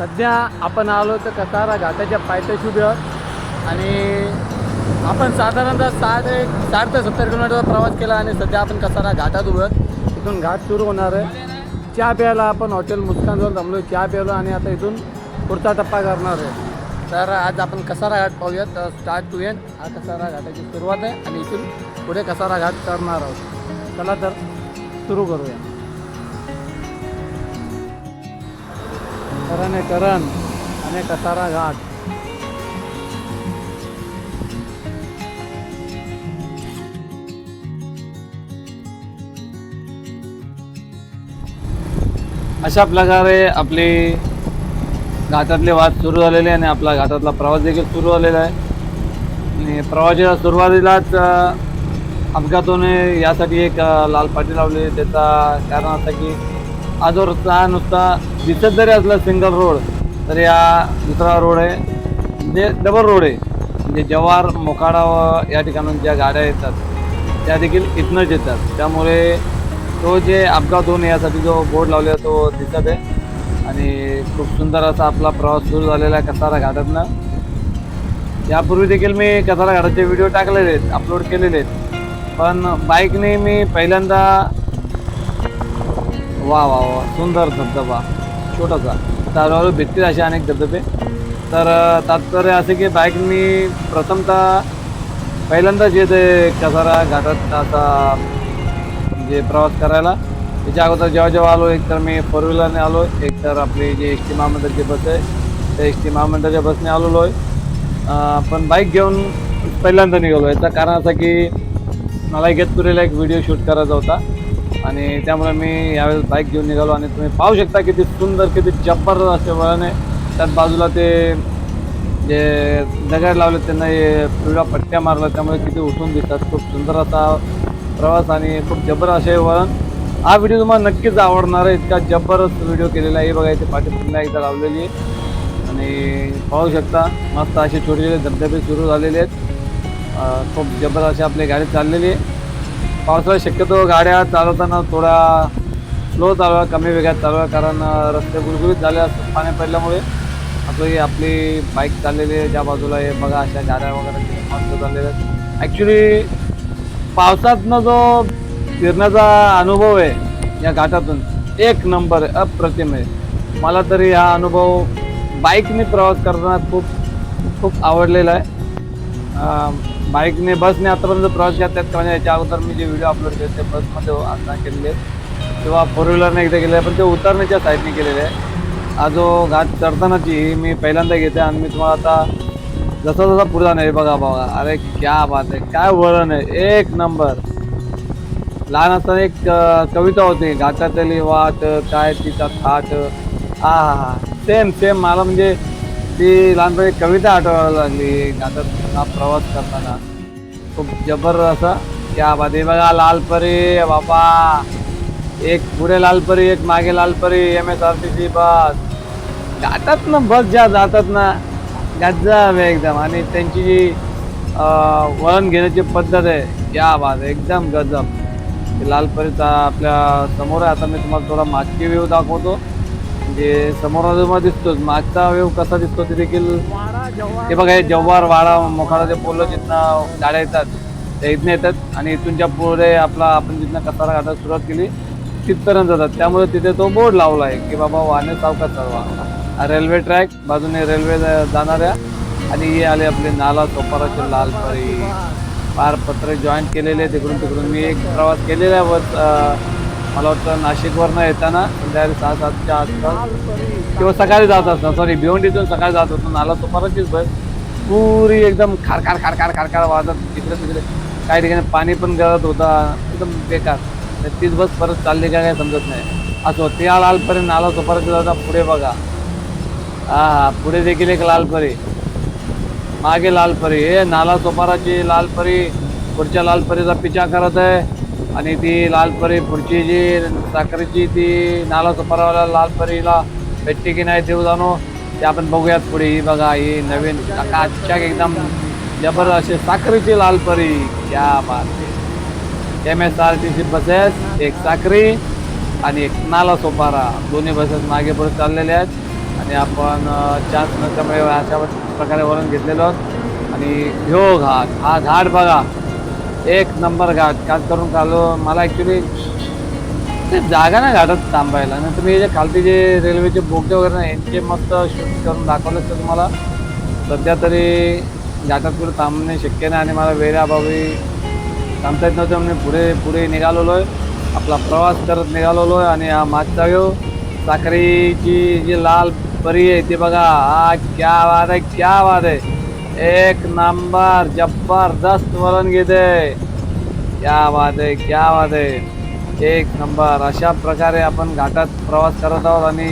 सध्या आपण आलो तर कसारा घाटाच्या पायथ्याशी उभे आहोत. आणि आपण साधारणतः साठ एक साठ ते सत्तर किलोमीटरचा प्रवास केला आणि सध्या आपण कसारा घाटात उभे आहोत. इथून घाट सुरू होणार आहे. चहा प्यायला आपण हॉटेल मुस्कानजवळ थांबलो चहा प्यायलो आणि आता इथून पुढचा टप्पा करणार आहे. तर आज आपण कसारा घाट पाहूयात. तर स्टार्ट टू एंड हा कसारा घाटाची सुरुवात आहे आणि इथून पुढे कसारा घाट करणार आहोत. चला तर सुरू करूया करण आहे करण आणि कसारा घाट. अशा प्रकारे आपली घाटातले वाद सुरू झालेले आणि आपला घाटातला प्रवास देखील सुरू झालेला आहे. आणि प्रवासाच्या सुरुवातीलाच अपघातोने अपघाताने यासाठी एक लाल पाटी लावली. त्याचा कारण असं की हा जो रस्ता नुसता दिसत जरी असला सिंगल रोड तर या दुसरा रोड आहे. म्हणजे डबल रोड आहे. म्हणजे जव्हार मोखाडा व या ठिकाणून ज्या गाड्या येतात त्या देखील इथनंच येतात. त्यामुळे तो जे अपघात होऊन यासाठी जो बोर्ड लावलेला तो दिसत आहे. आणि खूप सुंदर असा आपला प्रवास सुरू झालेला आहे कसारा घाटातनं. यापूर्वी देखील मी कसारा घाटाचे व्हिडिओ टाकलेले आहेत अपलोड केलेले आहेत. पण बाईकने मी पहिल्यांदा वा वा वा सुंदर धबधबा छोटासा. चालू भेटतील असे अनेक धबधबे. तर तात्पर्य असे की बाईक मी प्रथमतः पहिल्यांदाच येते कसारा घाटात असा म्हणजे प्रवास करायला त्याच्या अगोदर जेव्हा जेव्हा आलो एक तर मी फोर व्हीलरने आलो एक तर आपली जी एस टी महामंडळाची बस आहे त्या एस टी महामंडळाच्या बसने आलेलो आहे. पण बाईक घेऊन पहिल्यांदा निघालो याचं कारण असं की मला इगतपुरीला एक व्हिडिओ शूट करायचा होता. आणि त्यामुळे मी यावेळेस बाईक घेऊन निघालो आणि तुम्ही पाहू शकता किती सुंदर किती जब्बर असे वळण आहे. त्यात बाजूला ते जे दगड लावले त्यांना हे पिवळ्या पट्ट्या मारल्या त्यामुळे किती उठून दिसतात. खूप सुंदर असा प्रवास आणि खूप जबर असे वळण. हा व्हिडिओ तुम्हाला नक्कीच आवडणार आहे. इतका जबरदस्त व्हिडिओ केलेला आहे. बघा इथे पाठी पुन्हा एकदा लावलेली आहे. आणि पाहू शकता मस्त असे छोटे छोटे धबधबे सुरू झालेले आहेत. खूप जबर असे आपली गाडी चाललेली आहे. पावसाळ्यात शक्यतो गाड्या चालवताना थोडा स्लो चालवा कमी वेगात चालवा कारण रस्ते गुळगुळीत झाले असतात पाणी पडल्यामुळे. आपली आपली बाईक चाललेली आहे ज्या बाजूला आहे बघा अशा गाड्या वगैरे मस्त चाललेल्या आहेत. ॲक्च्युली पावसातनं जो फिरण्याचा अनुभव आहे या घाटातून एक नंबर आहे अप्रतिम आहे. मला तरी हा अनुभव बाईकने प्रवास करताना खूप खूप आवडलेला आहे. बाईकने बसने आतापर्यंत प्रवास घेतल्यात त्यात म्हणजे याच्या अगोदर मी जे व्हिडिओ अपलोड केले ते बसमध्ये आता केलेले. आहेत किंवा फोर व्हीलरने एकदा केले आहे पण ते उतरण्याच्या साईडने केलेले. आहे हा जो घाट चढतानाची मी पहिल्यांदा घेते आणि मी तुम्हाला आता जसा जसा पुढे जाणार आहे बघा बघा. अरे क्या बात आहे. काय वळण आहे. एक नंबर लहान असताना एक कविता होती. घाटातली वाट काय तिचा थाट. हा हा हा सेम सेम मला म्हणजे ती लहानपणी कविता आठवायला लागली. घाटात हा प्रवास करताना खूप जबर असा. क्या बात बघा लालपरी बाबा एक पुढे लालपरी एक मागे Lalpari. M S R T C bus. जातात ना बस ज्या जातात ना गजब आहे एकदम. आणि त्यांची जी वळण घेण्याची पद्धत आहे या बाज एकदम गजब. ते लालपरीचा आपल्यासमोर आहे. आता मी तुम्हाला थोडा मागची व्ह्यू दाखवतो. म्हणजे समोर जो दिसतोच. मागचा वेव कसा दिसतो ते देखील हे बघा हे जव्हार वाडा मोखाडा जे पोलो जिथनं गाड्या येतात त्या इथनं येतात आणि इथूनच्या पुढे आपला आपण जिथनं कसारा घाटात सुरुवात केली तिथपर्यंत जातात. त्यामुळे तिथे तो बोर्ड लावला आहे की बाबा वाहने सावकाश चालवा. रेल्वे ट्रॅक बाजूने रेल्वे जाणाऱ्या आणि हे आले आपले नाला सोपाराचे लालपरी. पार पत्रे जॉईन केलेले तिकडून तिकडून मी एक प्रवास केलेला आहे मला वाटतं नाशिकवरनं येताना संध्याकाळी सहा सातच्या आसपास. किंवा सकाळी जात असतात सॉरी भिवंडीतून सकाळी जात होतो नाला सुपाराचीच बस पुरी एकदम खारखार खारखार खारखार वाजत तिकडे तिकडे. काही ठिकाणी पाणी पण गळत होता. एकदम बेकार. तर तीच बस परत चालली का काय समजत नाही. असं ते लालपरी नाला सोपाराची जाता पुढे बघा. हा हा. पुढे देखील एक लालपरी. मागे लालपरी. हे नाला सोपाराची लालपरी. पुढच्या लालपरीचा पिछा करत आहे. आणि ती लालपरी पुढची जी साखरेची ती नाला सोपारावाला लालपरीला भेटते की नाही देऊ जाणो ते आपण बघूयात पुढे. ही बघा ही नवीन चकाचक एकदम जबर असे साखरेची लालपरी. क्या बात M S R T C buses एक साखरी आणि एक नाला सोपारा. दोन्ही बसेस मागे पुढे चाललेल्या आहेत. आणि आपण चान्स नसल्यामुळे अशा प्रकारे वरून घेतलेलो आहोत. आणि घेऊ घाट हा घाट बघा. एक नंबर घाट खास करून कालो मला ॲक्च्युली ते जागा नाही घाटात थांबायला. आणि तुम्ही जे खालती जे रेल्वेचे बोगदे वगैरे नाही यांचे मस्त शूट करून दाखवलं तर तुम्हाला. सध्या तरी घाटात कुठे थांबणे शक्य नाही आणि मला वेळेअभावी थांबता येत नव्हतं. म्हणून पुढे पुढे निघालेलो आहे आपला प्रवास करत निघालेलो आहे आणि हा मागचा घेऊ साखरेची जी लाल परी आहे ती बघा. हा क्या वाद आहे क्या वाद आहे. एक नंबर जबरदस्त वलन घेते. क्या वाद आहे क्या वाद आहे. एक नंबर अशा प्रकारे आपण घाटात प्रवास करत आहोत आणि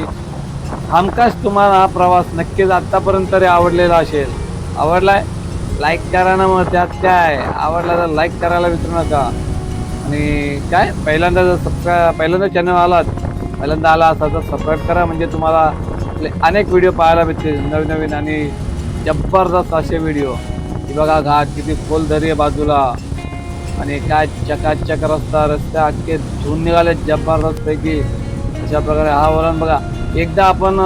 हमखास तुम्हाला हा प्रवास नक्कीच आत्तापर्यंत तरी आवडलेला असेल. आवडलाय? लाईक करा ना मग त्यात काय? आवडला तर लाईक करायला विसरू नका. आणि काय? पहिल्यांदा जर सबस्क्राय पहिल्यांदा चॅनल आलात पहिल्यांदा आला असा तर सबस्क्राईब करा. म्हणजे तुम्हाला आपले अनेक व्हिडिओ पाहायला भेटतील नवीन नवीन आणि जबरदस्त असे व्हिडिओ की बघा घाट किती खोल दरी आहे बाजूला. आणि काय चकाचक रस्ता रस्ते अख्खे धुवून निघाले जबरदस्त पैकी. अशा प्रकारे हा वरण बघा. एकदा आपण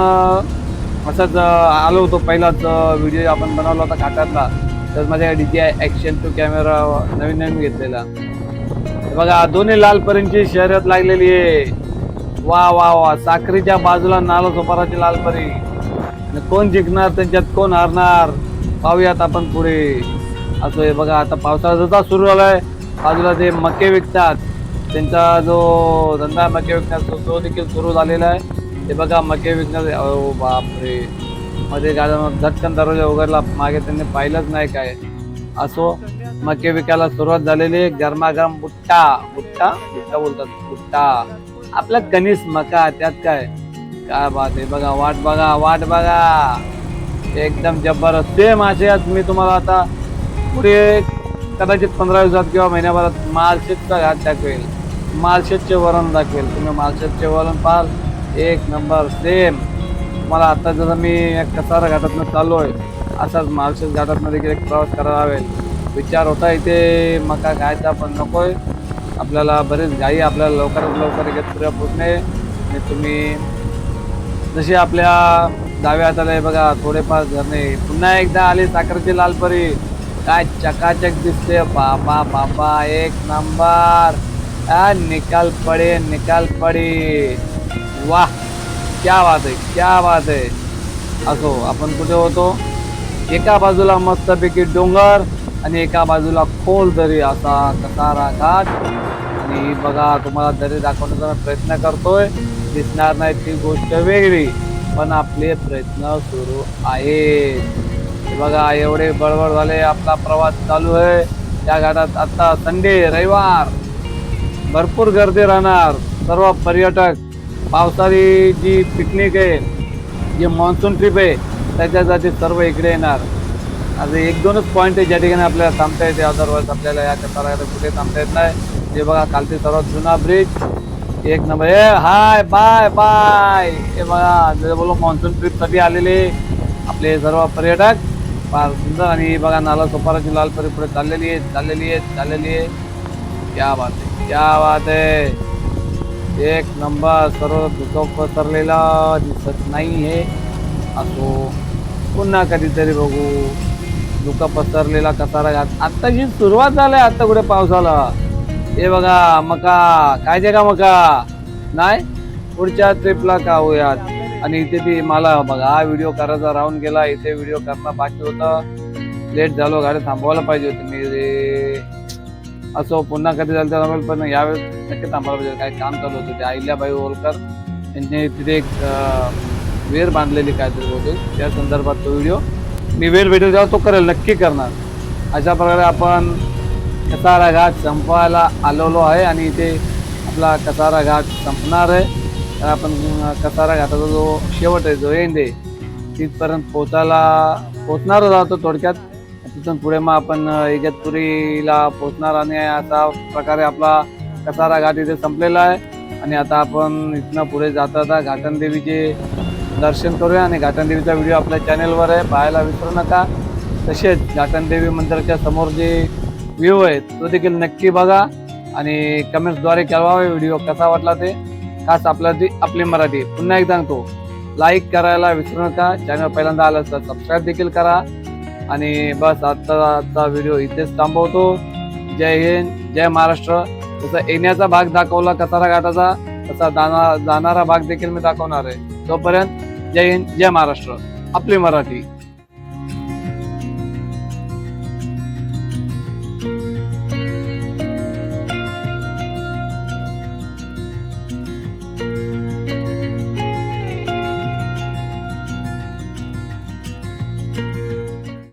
असंच आलो होतो पहिलाच व्हिडिओ आपण बनवला होता घाटातला. तर माझ्याकडे D J I action two camera नवीन नवीन घेतलेला. बघा दोन्ही लालपरींची शर्यत लागलेली आहे. वा वा वा. साखरीच्या बाजूला नालो सोपाराची लालपरी. आणि कोण जिंकणार त्यांच्यात कोण हारणार पाहूयात आपण पुढे. असं हे बघा आता पावसाळा जसा सुरू झालाय. बाजूला ते मके विकतात. त्यांचा जो धंदा मके विकण्याचा तो देखील सुरू झालेला आहे. ते बघा मके विकण्यात अहो बापरे. मध्ये गाड्या झटकन दरवाजा उघडला मागे त्यांनी पाहिलंच नाही काय. असो मके विकायला सुरुवात झालेली आहे. गरमागरम बुट्टा बुट्टा बुट्टा बोलतात बुट्टा. आपला कनिस मका त्यात काय? काय बात आहे? बघा वाट बघा वाट बघा. एकदम जबरदस्त. सेम असे आज मी तुम्हाला आता पुढे कदाचित पंधरा दिवसात किंवा महिन्याभरात मालशेतचा घाट दाखवेल. मालशेतचे वरण दाखवेल. तुम्ही मालशेतचे वरण पाहाल. एक नंबर. सेम. तुम्हाला आता जसं मी एक कसारा घाटातनं चाललो आहे असाच मालशेत घाटातनं देखील एक प्रवास करावा हवेल. विचार होता इथे मका खायचा पण नको आहे आपल्याला बरेच गाई आपल्याला लवकरात लवकर इगतपुऱ्या पोचणे आणि तुम्ही जशी आपल्या डाव्या हाताला आहे बघा थोडेफार झरणे पुन्हा एकदा आली साखरेची लालपरी. काय चकाचक दिसते. बाबा बाबा एक नंबर. निकाल पडे निकाल पडे. वाह क्या बात आहे क्या बात आहे. असो आपण कुठे होतो? एका बाजूला मस्तपैकी डोंगर आणि एका बाजूला खोल दरी. असा कसारा घाट. आणि बघा तुम्हाला दरी दाखवण्याचा मी प्रयत्न करतोय. दिसणार नाही ती गोष्ट वेगळी पण आपले प्रयत्न सुरू आहेत. बघा एवढे बळबळ झाले आपला प्रवास चालू आहे. त्या घाटात आता संडे रविवार. भरपूर गर्दी राहणार. सर्व पर्यटक पावसाळी जी पिकनिक आहे जी मान्सून ट्रिप आहे त्याच्यासाठी सर्व इकडे येणार. आता एक दोनच पॉईंट आहे ज्या ठिकाणी आपल्याला थांबता येते. अदरवाईज आपल्याला या करायला कुठे थांबता येत नाही. हे बघा खालती सर्वात जुना ब्रिज एक नंबर ए हाय बाय बाय हे बघा जसं बोलो मान्सून ट्रिपसाठी आलेले आपले सर्व पर्यटक. फार सुंदर आणि बघा नाला सोपाराची लालपरी पुढे चाललेली आहे चाललेली आहे चाललेली आहे. क्या बात आहे क्या बात आहे. एक नंबर सर्व धुकं पसरलेला दिसत नाही हे असो पुन्हा कधीतरी बघू. धुकं पसरलेला कसारा घात. आत्ताची सुरुवात झाली आत्ता कुठे पावसाला? हे बघा मका. काय जे का मका? नाही? पुढच्या ट्रिपला का होयात आणि इथे ती मला बघा हा व्हिडिओ करायचा राहून गेला. इथे व्हिडिओ करणं बाकी होतं. लेट झालो गाडी थांबवायला पाहिजे होती मी. रे. असो पुन्हा कधी झालं तर पण यावेळेस नक्की थांबायला पाहिजे. काय काम चालू होतं ते अहिल्याबाई होलकर यांनी तिथे एक वेर बांधलेली काहीतरी बहुतेक त्या संदर्भात तो व्हिडिओ मी वेळ भेटेल तेव्हा तो करेल नक्की करणार. अशा प्रकारे आपण कसारा घाट संपवायला आलेलो आहे आणि इथे आपला कसारा घाट संपणार आहे. तर आपण कसारा घाटाचा जो शेवट आहे जो एंड आहे तिथपर्यंत पोहोचायला पोहोचणारच आहोत थोडक्यात. तिथून पुढे मग आपण इगतपुरीला पोचणार आणि असा प्रकारे आपला कसारा घाट इथे संपलेला आहे. आणि आता आपण इथनं पुढे जाता आता घाटनदेवीचे दर्शन करूया आणि घाटनदेवीचा व्हिडिओ आपल्या चॅनेलवर आहे. पाहायला विसरू नका. तसेच घाटनदेवी मंदिराच्या समोर जे व्ह्यू आहे तो देखील नक्की बघा आणि कमेंट्सद्वारे कळवा हो, व्हिडिओ कसा वाटला ते. खास आपला ती आपली मराठी. पुन्हा एकदा सांगतो लाईक करायला विसरू नका. चॅनल पहिल्यांदा आलं तर सबस्क्राईब देखील करा. आणि बस आजचा व्हिडिओ इथेच थांबवतो. जय हिंद जय महाराष्ट्र. तसा येण्याचा भाग दाखवला कसारा घाटाचा तसा जाणार जाणारा भाग देखील मी दाखवणार आहे. तोपर्यंत जय हिंद जय महाराष्ट्र. आपली मराठी.